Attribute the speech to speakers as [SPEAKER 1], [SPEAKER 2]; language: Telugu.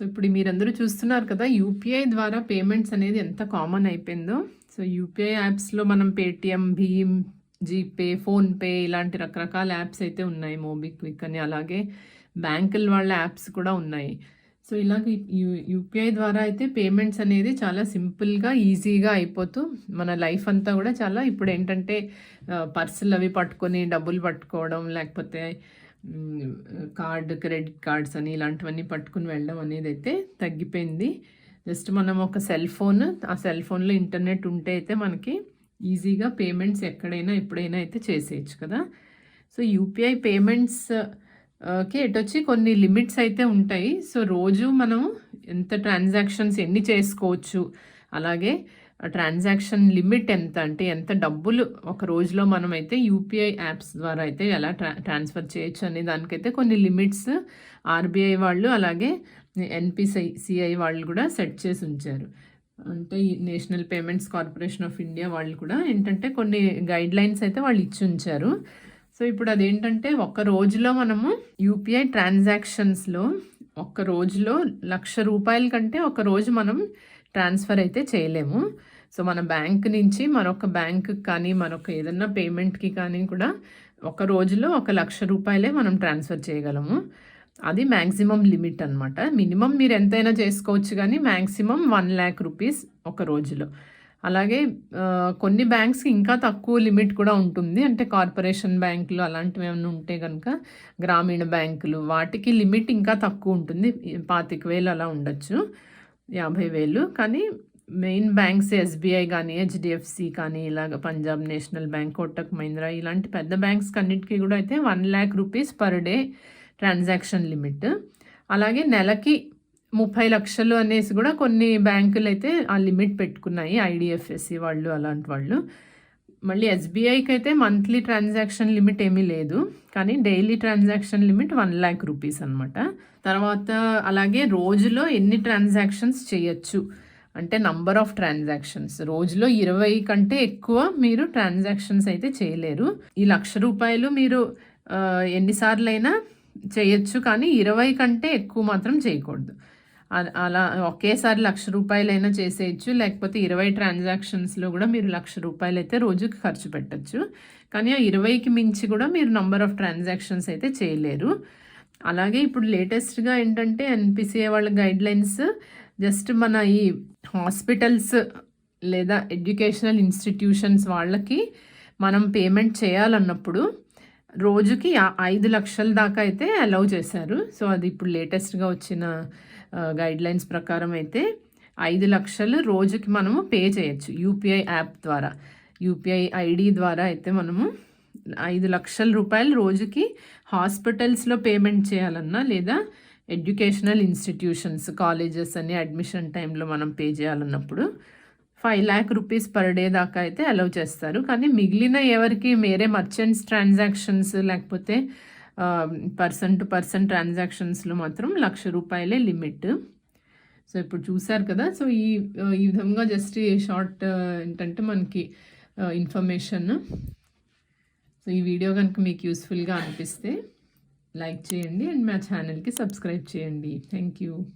[SPEAKER 1] సో ఇప్పుడు మీరందరూ చూస్తున్నారు కదా యూపీఐ ద్వారా పేమెంట్స్ అనేది ఎంత కామన్ అయిపోయిందో. సో యూపీఐ యాప్స్లో మనం పేటిఎం భీమ్ జీపే ఫోన్పే ఇలాంటి రకరకాల యాప్స్ అయితే ఉన్నాయి మోబిక్విక్ అని. అలాగే బ్యాంకుల వాళ్ళ యాప్స్ కూడా ఉన్నాయి. సో ఇలాగ యూ యూపీఐ ద్వారా అయితే పేమెంట్స్ అనేది చాలా సింపుల్గా ఈజీగా అయిపోతూ మన లైఫ్ అంతా కూడా చాలా ఇప్పుడు ఏంటంటే పర్సులు అవి పట్టుకొని డబ్బులు పట్టుకోవడం లేకపోతే కార్డ్ క్రెడిట్ కార్డ్స్ అని ఇలాంటివన్నీ పట్టుకుని వెళ్ళడం అనేది అయితే తగ్గిపోయింది. జస్ట్ మనం ఒక సెల్ ఫోన్ ఆ సెల్ ఫోన్లో ఇంటర్నెట్ ఉంటే అయితే మనకి ఈజీగా పేమెంట్స్ ఎక్కడైనా ఎప్పుడైనా అయితే చేసేయచ్చు కదా. సో యూపీఐ పేమెంట్స్కి ఎటొచ్చి కొన్ని లిమిట్స్ అయితే ఉంటాయి. సో రోజు మనం ఎంత ట్రాన్సాక్షన్స్ ఎన్ని చేసుకోవచ్చు అలాగే ట్రాన్సాక్షన్ లిమిట్ ఎంత అంటే ఎంత డబ్బులు ఒక రోజులో మనం అయితే యూపీఐ యాప్స్ ద్వారా అయితే ఎలా ట్రా ట్రాన్స్ఫర్ చేయొచ్చు అనే దానికైతే కొన్ని లిమిట్స్ ఆర్బీఐ వాళ్ళు అలాగే ఎన్పిసిఐ సిఐ వాళ్ళు కూడా సెట్ చేసి ఉంచారు. అంటే ఈ national payments corporation of India వాళ్ళు కూడా ఏంటంటే కొన్ని గైడ్ లైన్స్ అయితే వాళ్ళు ఇచ్చి ఉంచారు. సో ఇప్పుడు అదేంటంటే ఒక రోజులో మనము యూపీఐ ట్రాన్సాక్షన్స్లో ఒక్క రోజులో లక్ష రూపాయల కంటే ఒక రోజు మనం ట్రాన్స్ఫర్ అయితే చేయలేము. సో మన బ్యాంక్ నుంచి మరొక బ్యాంక్ కానీ మరొక ఏదన్నా పేమెంట్కి కానీ కూడా ఒక రోజులో ఒక లక్ష రూపాయలే మనం ట్రాన్స్ఫర్ చేయగలము. అది మ్యాక్సిమం లిమిట్ అనమాట మినిమం మీరు ఎంతైనా చేసుకోవచ్చు కానీ మ్యాక్సిమం వన్ ల్యాక్ రూపీస్ ఒక రోజులో. అలాగే కొన్ని బ్యాంక్స్కి ఇంకా తక్కువ లిమిట్ కూడా ఉంటుంది. అంటే కార్పొరేషన్ బ్యాంకులు అలాంటివి ఏమైనా ఉంటే కనుక గ్రామీణ బ్యాంకులు వాటికి లిమిట్ ఇంకా తక్కువ ఉంటుంది. పాతిక వేలు అలా ఉండొచ్చు. యాభై వేలు. కానీ మెయిన్ బ్యాంక్స్ ఎస్బీఐ కానీ హెచ్డిఎఫ్సి కానీ ఇలాగ పంజాబ్ నేషనల్ బ్యాంక్ కోటక్ మహీంద్రా ఇలాంటి పెద్ద బ్యాంక్స్ అన్నిటికీ కూడా అయితే one lakh rupees per day transaction limit. అలాగే నెలకి ముప్పై లక్షలు అనేసి కూడా కొన్ని బ్యాంకులు అయితే ఆ లిమిట్ పెట్టుకున్నాయి. ఐడిఎఫ్ఎస్సి వాళ్ళు అలాంటి వాళ్ళు. మళ్ళీ ఎస్బీఐకి అయితే మంత్లీ ట్రాన్సాక్షన్ లిమిట్ ఏమీ లేదు. కానీ daily transaction limit one lakh rupees అనమాట తర్వాత అలాగే రోజులో ఎన్ని ట్రాన్సాక్షన్స్ చేయొచ్చు? అంటే నంబర్ ఆఫ్ ట్రాన్సాక్షన్స్ రోజులో ఇరవై కంటే ఎక్కువ మీరు ట్రాన్సాక్షన్స్ అయితే చేయలేరు. ఈ లక్ష రూపాయలు మీరు ఎన్నిసార్లు అయినా చేయొచ్చు కానీ ఇరవై కంటే ఎక్కువ మాత్రం చేయకూడదు. అలా ఒకేసారి లక్ష రూపాయలైనా చేసేయచ్చు. లేకపోతే ఇరవై ట్రాన్సాక్షన్స్లో కూడా మీరు లక్ష రూపాయలు అయితే రోజుకి ఖర్చు పెట్టచ్చు. కానీ ఆ ఇరవైకి మించి కూడా మీరు నంబర్ ఆఫ్ ట్రాన్సాక్షన్స్ అయితే చేయలేరు. అలాగే ఇప్పుడు లేటెస్ట్గా ఏంటంటే ఎన్పిసిఏ వాళ్ళ గైడ్లైన్స్ జస్ట్ మన ఈ హాస్పిటల్స్ లేదా ఎడ్యుకేషనల్ ఇన్స్టిట్యూషన్స్ వాళ్ళకి మనం పేమెంట్ చేయాలన్నప్పుడు రోజుకి ఐదు లక్షల దాకా అయితే అలౌ చేశారు. సో అది ఇప్పుడు లేటెస్ట్గా వచ్చిన గైడ్ లైన్స్ ప్రకారం అయితే ఐదు లక్షలు రోజుకి మనము పే చేయొచ్చు. యూపీఐ యాప్ ద్వారా. యూపీఐ ఐడి ద్వారా అయితే మనము ఐదు లక్షల రూపాయలు రోజుకి హాస్పిటల్స్లో పేమెంట్ చేయాలన్నా లేదా ఎడ్యుకేషనల్ ఇన్స్టిట్యూషన్స్ కాలేజెస్ అని అడ్మిషన్ టైంలో మనం pay చేయాలన్నప్పుడు five lakh rupees per day దాకా అయితే అలౌ చేస్తారు. కానీ మిగిలిన ఎవరికి వేరే మర్చెంట్స్ ట్రాన్సాక్షన్స్ లేకపోతే పర్సన్ టు పర్సన్ ట్రాన్సాక్షన్స్లో మాత్రం లక్ష రూపాయలే లిమిట్ సో ఇప్పుడు చూసారు కదా సో ఈ ఈ విధంగా జస్ట్ ఈ షార్ట్ ఏంటంటే మనకి ఇన్ఫర్మేషన్ సో ఈ వీడియో కనుక మీకు యూస్ఫుల్గా అనిపిస్తే లైక్ చేయండి అండ్ మా ఛానల్కి సబ్స్క్రైబ్ చేయండి థ్యాంక్ యూ